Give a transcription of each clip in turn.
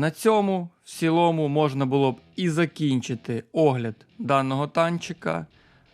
На цьому в цілому можна було б і закінчити огляд даного танчика,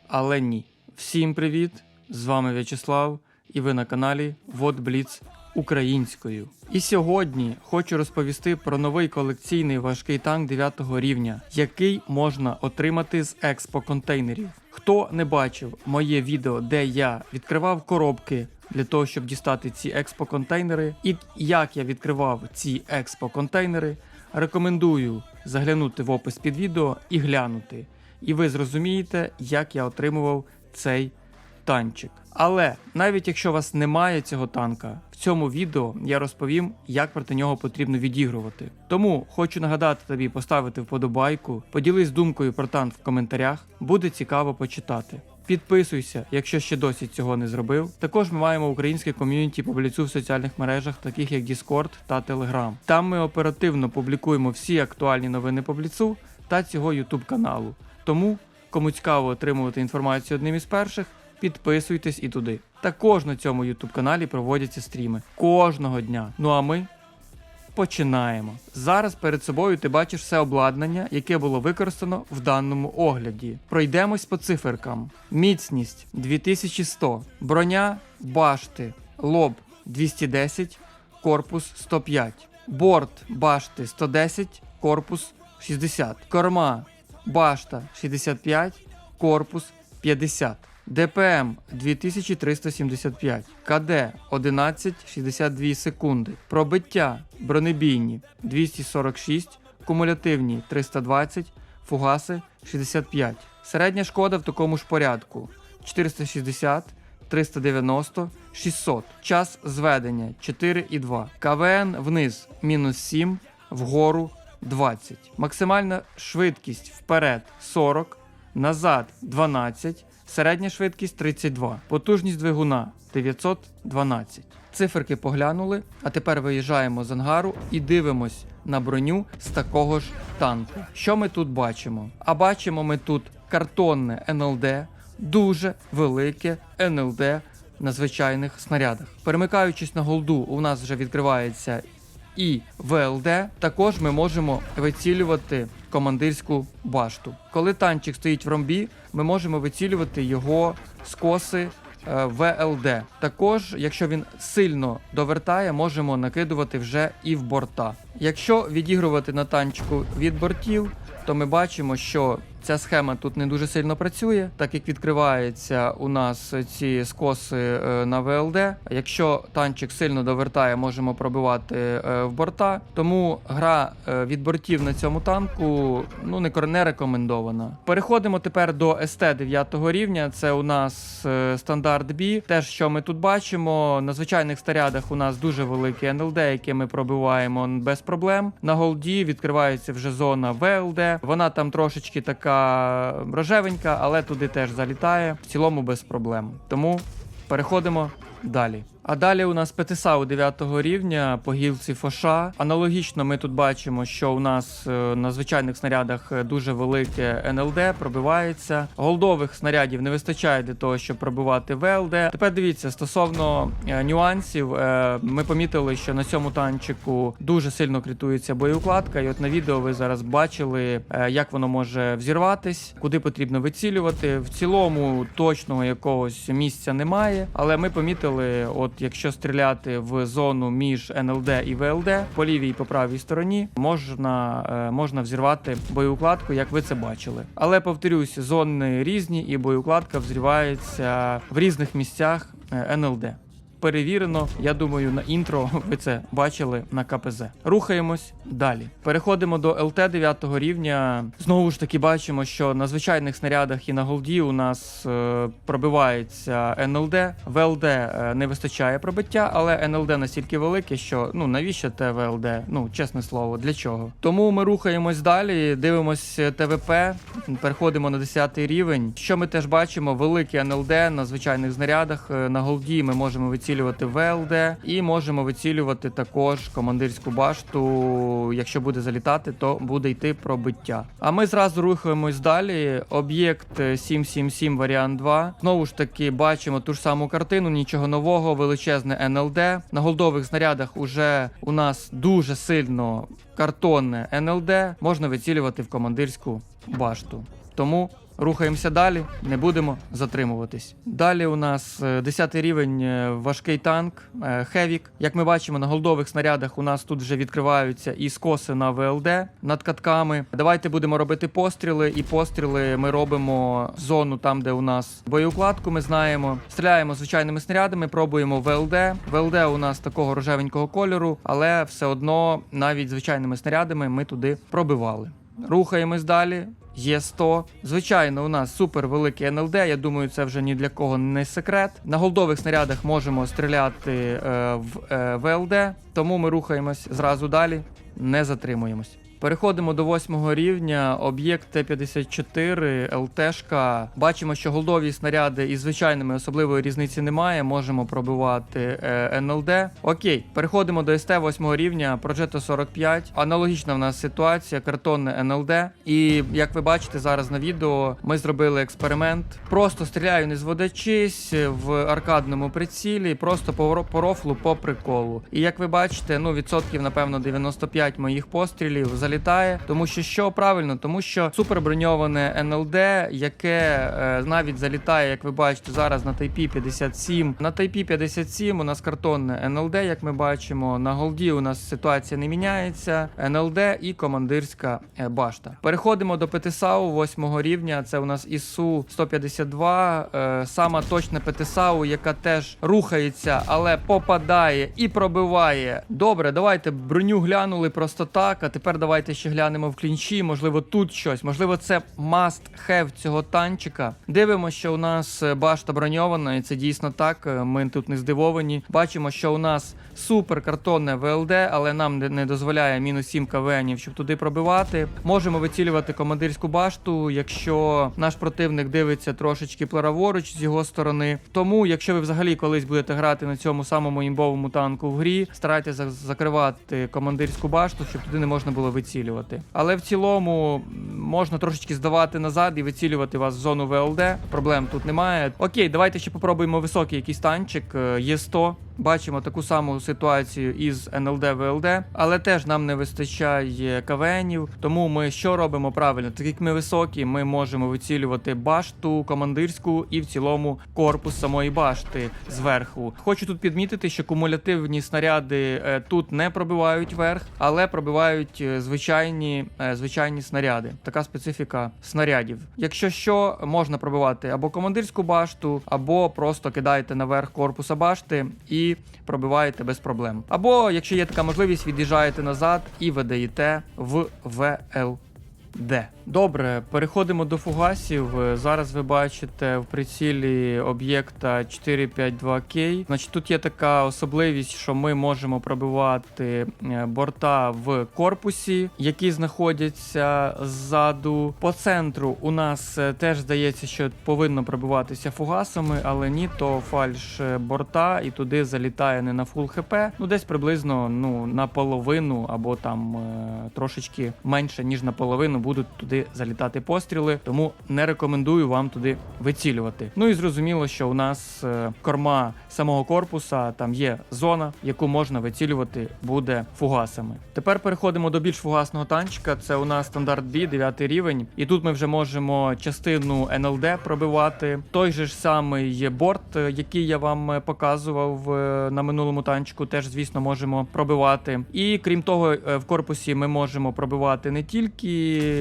але ні. Всім привіт! З вами В'ячеслав, і ви на каналі WhatBlitz українською. І сьогодні хочу розповісти про новий колекційний важкий танк 9 рівня, який можна отримати з експо контейнерів. Хто не бачив моє відео, де я відкривав коробки для того, щоб дістати ці експо контейнери, і як я відкривав ці експо контейнери, рекомендую заглянути в опис під відео і глянути. І ви зрозумієте, як я отримував цей танчик. Але навіть якщо у вас немає цього танка, в цьому відео я розповім, як проти нього потрібно відігрувати. Тому хочу нагадати тобі поставити вподобайку, поділись думкою про танк в коментарях, буде цікаво почитати. Підписуйся, якщо ще досі цього не зробив. Також ми маємо українське ком'юніті побліцу в соціальних мережах, таких як Discord та Telegram. Там ми оперативно публікуємо всі актуальні новини по бліцу та цього YouTube каналу. Тому, кому цікаво отримувати інформацію одним із перших, підписуйтесь і туди. Також на цьому YouTube каналі проводяться стріми кожного дня. Ну а ми починаємо. Зараз перед собою ти бачиш все обладнання, яке було використано в даному огляді. Пройдемось по циферкам. Міцність 2100, броня башти, лоб 210, корпус 105, борт башти 110, корпус 60, корма башта 65, корпус 50. ДПМ 2375, КД 11,62 секунди, пробиття бронебійні 246, кумулятивні 320, фугаси 65. Середня шкода в такому ж порядку 460, 390, 600. Час зведення 4,2. КВН вниз мінус 7, вгору 20. Максимальна швидкість вперед 40, назад 12. Середня швидкість 32, потужність двигуна 912. Циферки поглянули, а тепер виїжджаємо з ангару і дивимось на броню з такого ж танку. Що ми тут бачимо? А бачимо ми тут картонне НЛД, дуже велике НЛД на звичайних снарядах. Перемикаючись на голду, у нас вже відкривається і ВЛД. Також ми можемо вицілювати командирську башту. Коли танчик стоїть в ромбі, ми можемо вицілювати його скоси е, ВЛД. Також, якщо він сильно довертає, можемо накидувати вже і в борта. Якщо відігрувати на танчику від бортів, то ми бачимо, що ця схема тут не дуже сильно працює, так як відкриваються у нас ці скоси е, на ВЛД. Якщо танчик сильно довертає, можемо пробивати е, в борта. Тому гра е, від бортів на цьому танку ну не рекомендована. Переходимо тепер до СТ 9 рівня. Це у нас стандарт B. Теж що ми тут бачимо, на звичайних снарядах у нас дуже великий НЛД, який ми пробиваємо без проблем. На голді відкривається вже зона ВЛД. Вона там трошечки така рожевенька, але туди теж залітає. В цілому без проблем. Тому переходимо далі. А далі у нас ПТСАУ 9 рівня по гілці Фоша. Аналогічно ми тут бачимо, що у нас е, на звичайних снарядах е, дуже велике НЛД пробивається. Голдових снарядів не вистачає для того, щоб пробивати ВЛД. Тепер дивіться, стосовно е, нюансів, ми помітили, що на цьому танчику дуже сильно критується боєукладка. І от на відео ви зараз бачили, як воно може взірватись, куди потрібно вицілювати. В цілому точного якогось місця немає, але ми помітили, от якщо стріляти в зону між НЛД і ВЛД по лівій і по правій стороні, можна, е, можна взірвати боєукладку, як ви це бачили. Але повторюсь, зони різні, і боєукладка взривається в різних місцях е, НЛД. Перевірено, я думаю, на інтро ви це бачили на КПЗ. Рухаємось далі. Переходимо до ЛТ 9 рівня. Знову ж таки, бачимо, що на звичайних снарядах і на голді у нас е, пробивається НЛД. ВЛД е, не вистачає пробиття, але НЛД настільки велике, що ну навіщо те ВЛД? Ну, чесне слово, для чого? Тому ми рухаємось далі, дивимось ТВП, переходимо на 10 рівень. Що ми теж бачимо? Велике НЛД на звичайних знарядах. Е, На голді ми можемо вицілювати вицілювати ВЛД і можемо вицілювати також командирську башту. Якщо буде залітати, то буде йти пробиття. А ми зразу рухаємось далі. Об'єкт е, 777 варіант 2. Знову ж таки, бачимо ту ж саму картину, нічого нового, величезне НЛД. На голдових снарядах уже у нас дуже сильно картонне НЛД. Можна вицілювати в командирську башту. Тому рухаємося далі, не будемо затримуватись. Далі у нас 10 рівень е, важкий танк е, Хевік. Як ми бачимо, на голдових снарядах у нас тут вже відкриваються і скоси на ВЛД над катками. Давайте будемо робити постріли, і постріли ми робимо зону там, де у нас боєукладку. Ми знаємо. Стріляємо звичайними снарядами, пробуємо ВЛД. ВЛД у нас такого рожевенького кольору, але все одно навіть звичайними снарядами ми туди пробивали. Рухаємось далі. Є 100. Звичайно, у нас супер великий НЛД. Я думаю, це вже ні для кого не секрет. На голдових снарядах можемо стріляти е, в е, ВЛД, тому ми рухаємось зразу далі, не затримуємось. Переходимо до восьмого рівня. Об'єкт Т-54, ЛТшка. Бачимо, що голдові снаряди із звичайними особливої різниці немає. Можемо пробивати е, НЛД. Окей, переходимо до СТ восьмого рівня. Progetto 45. Аналогічна в нас ситуація, картонне НЛД. І як ви бачите зараз на відео, ми зробили експеримент. Просто стріляю не зводячись в аркадному прицілі, просто по, рофлу, по приколу. І як ви бачите, ну відсотків, напевно, 95 моїх пострілів залітає. Тому що що правильно, тому що суперброньоване НЛД, яке е, навіть залітає, як ви бачите, зараз на Тайпі 57. На Тайпі 57 у нас картонне НЛД, як ми бачимо. На голді у нас ситуація не міняється. НЛД і командирська е, башта. Переходимо до ПТСАУ 8 рівня. Це у нас ІСУ 152. Е, сама точна ПТСАУ, яка теж рухається, але попадає і пробиває. Добре, давайте броню глянули просто так. А тепер давайте ще глянемо в клінчі. Можливо, тут щось. Можливо, це must have цього танчика. Дивимося, що у нас е, башта броньована, і це дійсно так. е, Ми тут не здивовані. Бачимо, що у нас супер картонне ВЛД, але нам не- дозволяє мінус 7 КВНів, щоб туди пробивати. Можемо вицілювати командирську башту, якщо наш противник дивиться трошечки праворуч з його сторони. Тому, якщо ви взагалі колись будете грати на цьому самому імбовому танку в грі, старайтеся закривати командирську башту, щоб туди не можна було вицілювати. Але в цілому можна трошечки здавати назад і вицілювати вас в зону ВЛД. Проблем тут немає. Окей, давайте ще попробуємо високий якийсь танчик. Е, Є 100 Бачимо таку саму ситуацію із НЛД ВЛД, але теж нам не вистачає КВНів. Тому ми що робимо правильно? Так як ми високі, ми можемо вицілювати башту командирську і в цілому корпус самої башти зверху. Хочу тут підмітити, що кумулятивні снаряди е, тут не пробивають верх, але пробивають е, звичайні, е, звичайні снаряди. Така специфіка снарядів. Якщо що, можна пробивати або командирську башту, або просто кидаєте наверх корпуса башти і пробиваєте без проблем. Або, якщо є така можливість, від'їжджаєте назад і видаєте в ВЛ. Де добре, переходимо до фугасів. Зараз ви бачите в прицілі об'єкта 452К. Значить, тут є така особливість, що ми можемо пробивати е, борта в корпусі, які знаходяться ззаду. По центру у нас е, теж здається, що повинно пробиватися фугасами, але ні, то фальш е, борта, і туди залітає не на фул хп. Ну десь приблизно ну наполовину або там трошечки менше ніж наполовину будуть туди залітати постріли. Тому не рекомендую вам туди вицілювати. Ну і зрозуміло, що у нас е, корма самого корпуса там є зона, яку можна вицілювати буде фугасами. Тепер переходимо до більш фугасного танчика. Це у нас стандарт B, 9 рівень, і тут ми вже можемо частину НЛД пробивати. Той же ж самий борт, е, який я вам е, показував на минулому танчику, теж звісно можемо пробивати. І крім того, в корпусі ми можемо пробивати не тільки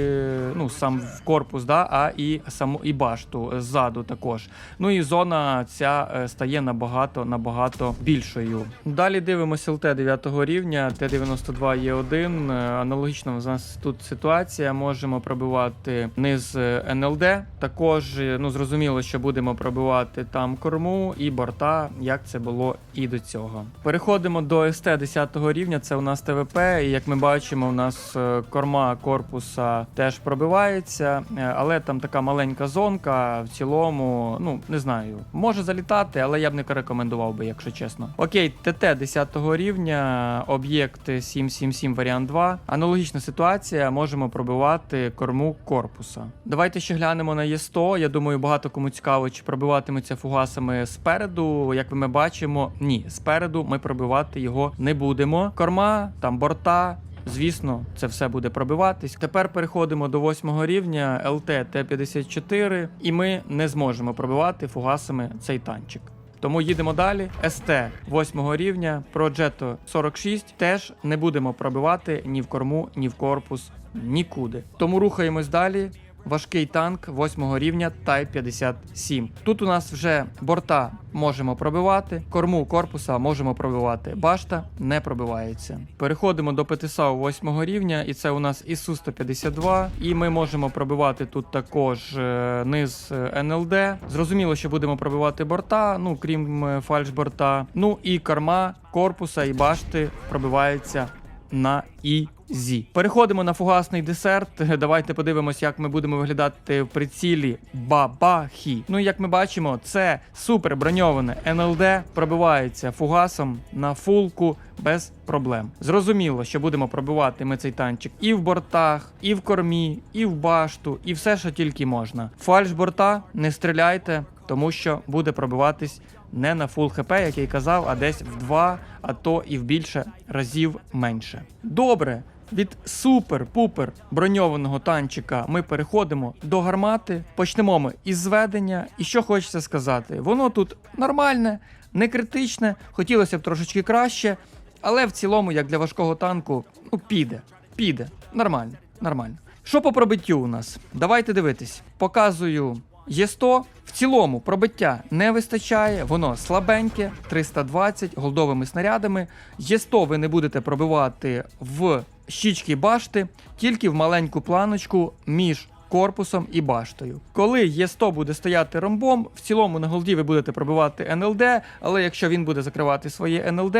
ну сам в корпус, да, а і саму і башту е, ззаду також. Ну і зона ця е, стає набагато набагато більшою. Далі дивимося ЛТ 9 рівня, Т-92 є 1 Аналогічно у нас тут ситуація. Можемо пробивати низ е, НЛД. Також е, ну зрозуміло, що будемо пробивати там корму і борта, як це було і до цього. Переходимо до СТ 10 рівня. Це у нас ТВП. І як ми бачимо, у нас е, корма корпуса теж пробивається, е, але там така маленька зонка. В цілому, ну не знаю, може залітати, але я б не рекомендував би, якщо чесно. Окей, ТТ 10 рівня, об'єкт 777 варіант 2. Аналогічна ситуація, можемо пробивати корму корпуса. Давайте ще глянемо на Є100. Я думаю, багато кому цікаво, чи пробиватиметься фугасами спереду. Як ми бачимо, ні, спереду ми пробивати його не будемо. Корма, там борта. Звісно, це все буде пробиватись. Тепер переходимо до восьмого рівня ЛТ Т-54, і ми не зможемо пробивати фугасами цей танчик. Тому їдемо далі. СТ 8 рівня, Progetto 46 теж не будемо пробивати ні в корму, ні в корпус, нікуди. Тому рухаємось далі. Важкий танк 8 рівня Type 57. Тут у нас вже борта можемо пробивати, корму корпуса можемо пробивати. Башта не пробивається. Переходимо до ПТСАУ 8 рівня, і це у нас ісу 152 І ми можемо пробивати тут також е, низ е, НЛД. Зрозуміло, що будемо пробивати борта, ну крім е, фальшборта. Ну і корма корпуса і башти пробиваються на ізі. Переходимо на фугасний десерт. Давайте подивимось, як ми будемо виглядати в прицілі Бабахі. Ну, як ми бачимо, це супер броньоване НЛД пробивається фугасом на фулку без проблем. Зрозуміло, що будемо пробивати ми цей танчик і в бортах, і в кормі, і в башту, і все, що тільки можна. Фальш борта не стріляйте, тому що буде пробиватись не на фул хп, як я й казав, а десь в два, а то і в більше разів менше. Добре. Від супер-пупер броньованого танчика ми переходимо до гармати. Почнемо ми із зведення. І що хочеться сказати, воно тут нормальне, не критичне, хотілося б трошечки краще, але в цілому, як для важкого танку, ну піде, піде. Нормально, нормально. Що по пробиттю у нас? Давайте дивитись. Показую Є100. В цілому пробиття не вистачає, воно слабеньке, 320 голдовими снарядами. Є100 ви не будете пробивати в щічки башти, тільки в маленьку планочку між корпусом і баштою. Коли Є100 буде стояти ромбом, в цілому на голді ви будете пробивати НЛД, але якщо він буде закривати своє НЛД,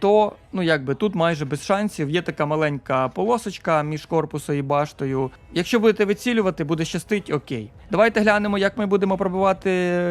то ну якби тут майже без шансів. Є така маленька полосочка між корпусом і баштою. Якщо будете вицілювати, буде щастить, окей. Давайте глянемо, як ми будемо пробивати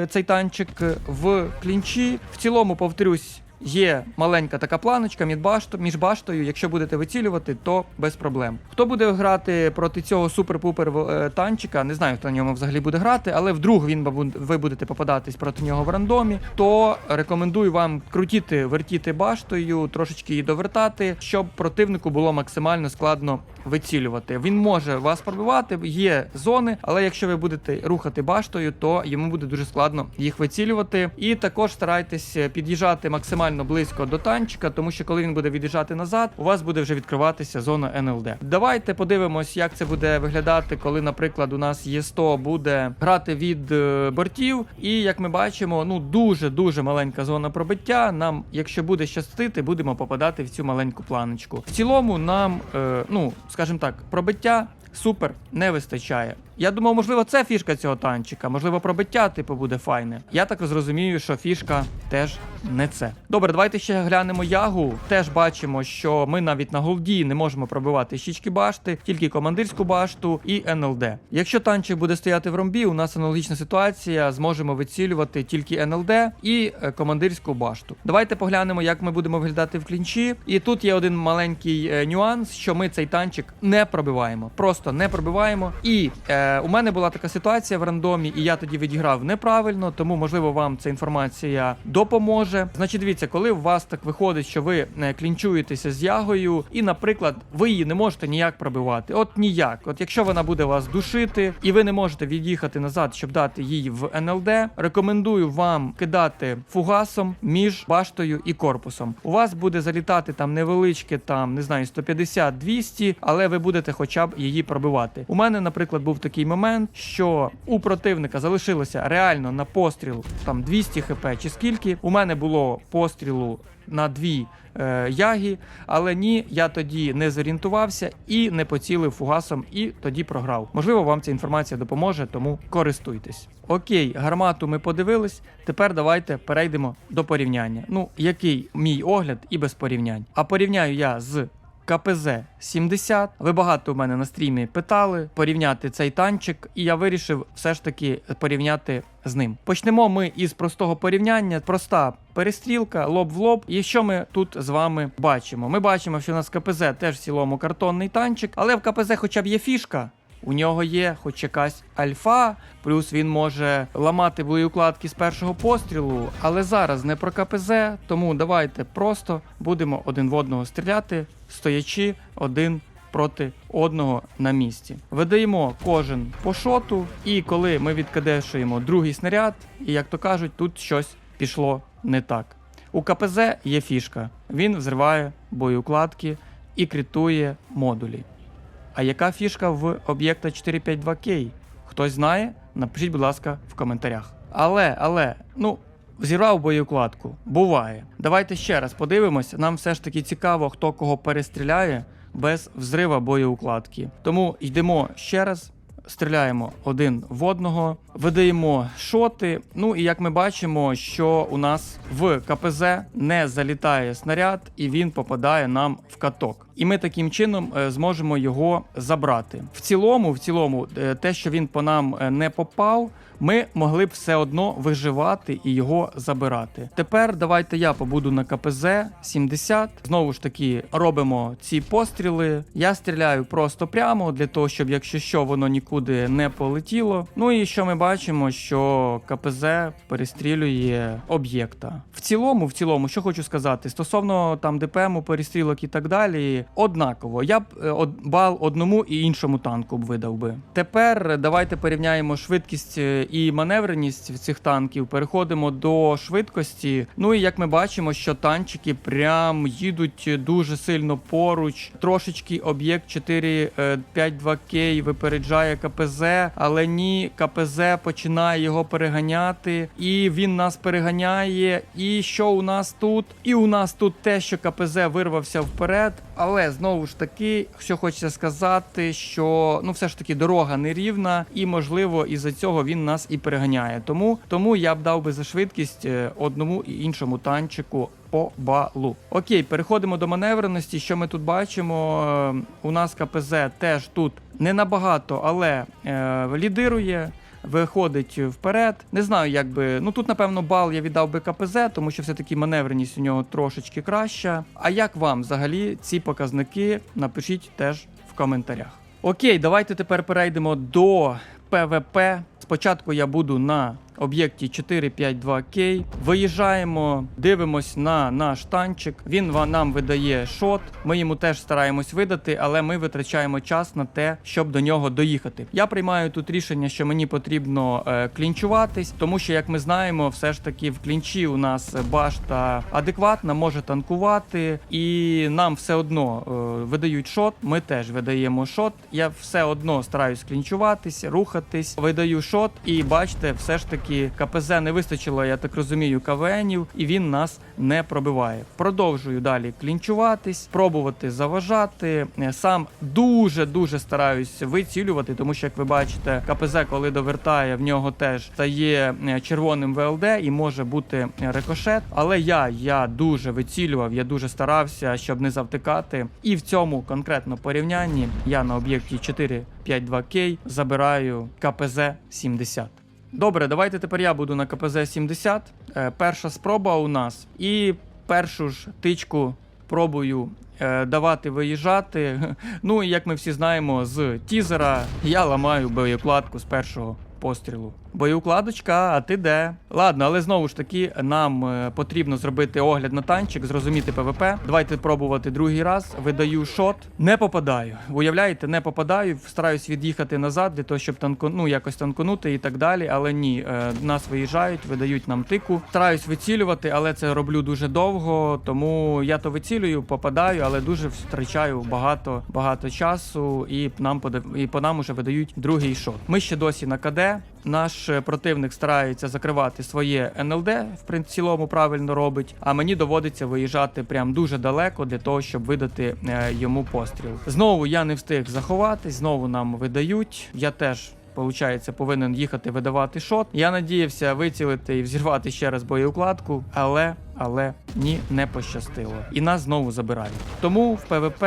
цей танчик в клінчі. В цілому, повторюсь. Є маленька така планочка між башту, між баштою. Якщо будете вицілювати, то без проблем. Хто буде грати проти цього супер-пупер е, танчика, не знаю, хто на ньому взагалі буде грати, але вдруг він ви будете попадатись проти нього в рандомі, то рекомендую вам крутіти, вертіти баштою, трошечки її довертати, щоб противнику було максимально складно вицілювати. Він може вас пробивати, є зони, але якщо ви будете рухати баштою, то йому буде дуже складно їх вицілювати. І також старайтесь під'їжджати максимально близько до танчика, тому що коли він буде від'їжджати назад, у вас буде вже відкриватися зона НЛД. Давайте подивимось, як це буде виглядати, коли, наприклад, у нас є 100 буде грати від е, бортів. І як ми бачимо, ну дуже дуже маленька зона пробиття. Нам, якщо буде щастити, будемо попадати в цю маленьку планочку. В цілому нам, е, ну скажімо так, пробиття. Супер не вистачає. Я думав, можливо, це фішка цього танчика, можливо, пробиття, типу, буде файне. Я так зрозумію, що фішка теж не це. Добре, давайте ще глянемо ягу. Теж бачимо, що ми навіть на голді не можемо пробивати щічки башти, тільки командирську башту і НЛД. Якщо танчик буде стояти в ромбі, у нас аналогічна ситуація, зможемо вицілювати тільки НЛД і е, командирську башту. Давайте поглянемо, як ми будемо виглядати в клінчі. І тут є один маленький е, нюанс, що ми цей танчик не пробиваємо. Просто не пробиваємо. І е, у мене була така ситуація в рандомі, і я тоді відіграв неправильно, тому можливо вам ця інформація допоможе. Значить, дивіться, коли у вас так виходить, що ви е, клінчуєтеся з ягою, і, наприклад, ви її не можете ніяк пробивати. От ніяк. От якщо вона буде вас душити, і ви не можете від'їхати назад, щоб дати їй в НЛД, рекомендую вам кидати фугасом між баштою і корпусом. У вас буде залітати там невеличке, там не знаю, 150-200, але ви будете хоча б її пробивати. У мене, наприклад, був такий момент, що у противника залишилося реально на постріл там 200 хп чи скільки. У мене було пострілу на дві е, яги, але ні, я тоді не зорієнтувався і не поцілив фугасом, і тоді програв. Можливо, вам ця інформація допоможе, тому користуйтесь. Окей, гармату ми подивились. Тепер давайте перейдемо до порівняння. Ну, який мій огляд і без порівнянь. А порівняю я з КПЗ-70. Ви багато у мене на стрімі питали порівняти цей танчик, і я вирішив все ж таки порівняти з ним. Почнемо ми із простого порівняння. Проста перестрілка, лоб в лоб. І що ми тут з вами бачимо? Ми бачимо, що у нас КПЗ теж в цілому картонний танчик, але в КПЗ хоча б є фішка. У нього є хоч якась альфа, плюс він може ламати боєукладки з першого пострілу. Але зараз не про КПЗ, тому давайте просто будемо один в одного стріляти, стоячи один проти одного на місці. Видаємо кожен по шоту, і коли ми відкадешуємо другий снаряд, і як то кажуть, тут щось пішло не так. У КПЗ є фішка. Він взриває боєукладки і критує модулі. А яка фішка в об'єкта 452K? Хтось знає? Напишіть, будь ласка, в коментарях. Але, але, ну, зірвав боєукладку. Буває. Давайте ще раз подивимося. Нам все ж таки цікаво, хто кого перестріляє без взрива боєукладки. Тому йдемо ще раз. Стріляємо один в одного, видаємо шоти. Ну і як ми бачимо, що у нас в КПЗ не залітає снаряд, і він попадає нам в каток. І ми таким чином е, зможемо його забрати. В цілому, в цілому, е, те, що він по нам е, не попав, ми могли б все одно виживати і його забирати. Тепер давайте я побуду на КПЗ 70. Знову ж таки, робимо ці постріли. Я стріляю просто прямо для того, щоб якщо що, воно нікуди не полетіло. Ну і що ми бачимо, що КПЗ перестрілює об'єкта. В цілому, в цілому, що хочу сказати, стосовно там ДПМу, перестрілок і так далі, однаково. Я б е, од- бал одному і іншому танку б видав би. Тепер давайте порівняємо швидкість е, і маневреність цих танків. Переходимо до швидкості. Ну і як ми бачимо, що танчики прям їдуть дуже сильно поруч. Трошечки об'єкт 452К випереджає КПЗ, але ні, КПЗ починає його переганяти, і він нас переганяє. І що у нас тут? І у нас тут те, що КПЗ вирвався вперед. Але знову ж таки, що хочеться сказати, що ну все ж таки дорога нерівна, і можливо із-за цього він нас і переганяє. Тому, тому я б дав би за швидкість е, одному і іншому танчику. По балу. Окей, переходимо до маневреності. Що ми тут бачимо? Е, У нас КПЗ теж тут не набагато, але е, лідирує. Виходить вперед. Не знаю, як би. Ну тут, напевно, бал я віддав би КПЗ, тому що все-таки маневреність у нього трошечки краща. А як вам взагалі ці показники? Напишіть теж в коментарях. Окей, давайте тепер перейдемо до ПВП. Спочатку я буду на об'єкті 452К. Виїжджаємо, дивимось на наш танчик. Він нам видає шот. Ми йому теж стараємось видати, але ми витрачаємо час на те, щоб до нього доїхати. Я приймаю тут рішення, що мені потрібно е, клінчуватись, тому що, як ми знаємо, все ж таки в клінчі у нас башта адекватна, може танкувати, і нам все одно е, видають шот. Ми теж видаємо шот. Я все одно стараюсь клінчуватись, рухатись, видаю шот, і бачите, все ж таки КПЗ не вистачило, я так розумію, КВНів, і він нас не пробиває. Продовжую далі клінчуватись, пробувати заважати. Е, Сам дуже дуже стараюсь вицілювати, тому що як ви бачите, КПЗ, коли довертає, в нього теж стає е, червоним ВЛД і може бути е, рикошет. Але я, я дуже вицілював, я дуже старався, щоб не завтикати. І в цьому конкретно порівнянні я на об'єкті 452К забираю КПЗ 70. Добре, давайте тепер я буду на КПЗ 70. Е, перша спроба у нас. І першу ж тичку пробую е, давати виїжджати. Ну і як ми всі знаємо, з тізера я ламаю боєкладку з першого пострілу. Боєукладочка, а ти де? Ладно, але знову ж таки, нам е, потрібно зробити огляд на танчик, зрозуміти ПВП. Давайте пробувати другий раз. Видаю шот. Не попадаю. Уявляєте, не попадаю. Стараюсь від'їхати назад для того, щоб танку... ну, якось танкунути і так далі. Але ні, е, нас виїжджають, видають нам тику. Стараюсь вицілювати, але це роблю дуже довго. Тому я то вицілюю, попадаю, але дуже втрачаю багато багато часу, і нам пода... і по нам уже видають другий шот. Ми ще досі на КД. Наш е, противник старається закривати своє НЛД, в цілому правильно робить. А мені доводиться виїжджати прям дуже далеко для того, щоб видати е, йому постріл. Знову я не встиг заховатись, знову нам видають. Я теж виходить, повинен їхати видавати шот. Я надіявся вицілити і взірвати ще раз боєукладку, але. Але ні, не пощастило. І нас знову забирають. Тому в ПВП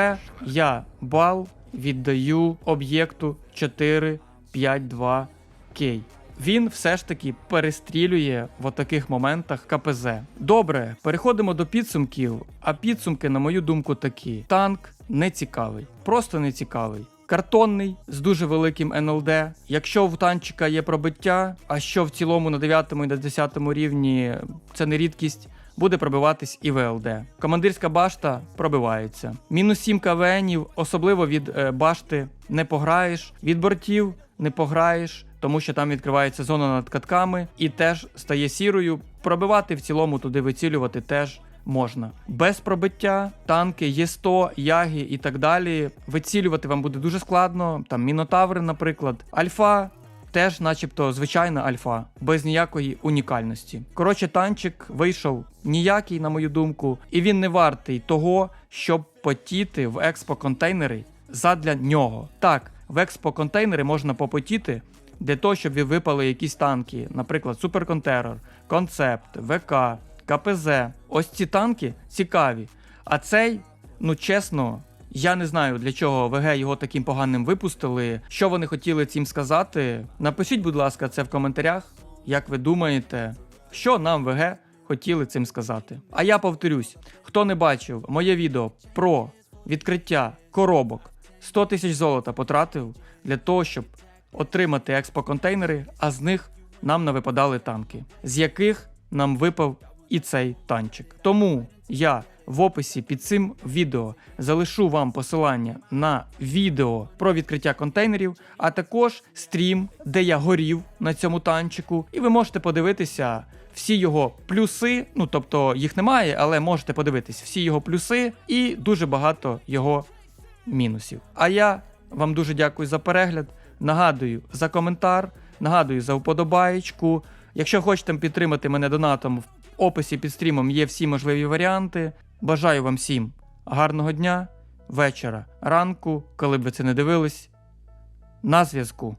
я бал віддаю об'єкту 452 кей. Він все ж таки перестрілює в таких моментах КПЗ. Добре, переходимо до підсумків. А підсумки, на мою думку, такі: танк не цікавий, просто не цікавий. Картонний з дуже великим НЛД. Якщо в танчика є пробиття, а що в цілому на 9 і на 10 рівні це не рідкість. Буде пробиватись і ВЛД. Командирська башта пробивається. Мінус 7 КВНів, особливо від е, башти, не пограєш. Від бортів не пограєш, тому що там відкривається зона над катками і теж стає сірою. Пробивати в цілому туди вицілювати теж можна. Без пробиття, танки, Є100, Яги і так далі. Вицілювати вам буде дуже складно. Там мінотаври, наприклад, Альфа. Теж, начебто, звичайна альфа, без ніякої унікальності. Коротше, танчик вийшов ніякий, на мою думку, і він не вартий того, щоб потіти в експо-контейнери задля нього. Так, в експо-контейнери можна попотіти для того, щоб ви випали якісь танки, наприклад, Суперконтерор, Концепт, ВК, КПЗ. Ось ці танки цікаві. А цей, ну чесно, я не знаю, для чого ВГ його таким поганим випустили. Що вони хотіли цим сказати? Напишіть, будь ласка, це в коментарях. Як ви думаєте, що нам ВГ хотіли цим сказати? А я повторюсь: хто не бачив моє відео про відкриття коробок 100 тисяч золота потратив для того, щоб отримати експо-контейнери, а з них нам навипадали танки, з яких нам випав і цей танчик. Тому я в описі під цим відео залишу вам посилання на відео про відкриття контейнерів, а також стрім, де я горів на цьому танчику, і ви можете подивитися. Всі його плюси, ну тобто їх немає, але можете подивитись всі його плюси і дуже багато його мінусів. А я вам дуже дякую за перегляд. Нагадую за коментар, нагадую за вподобаєчку. Якщо хочете підтримати мене донатом, в описі під стрімом є всі можливі варіанти. Бажаю вам всім гарного дня, вечора, ранку, коли б ви це не дивились. На зв'язку.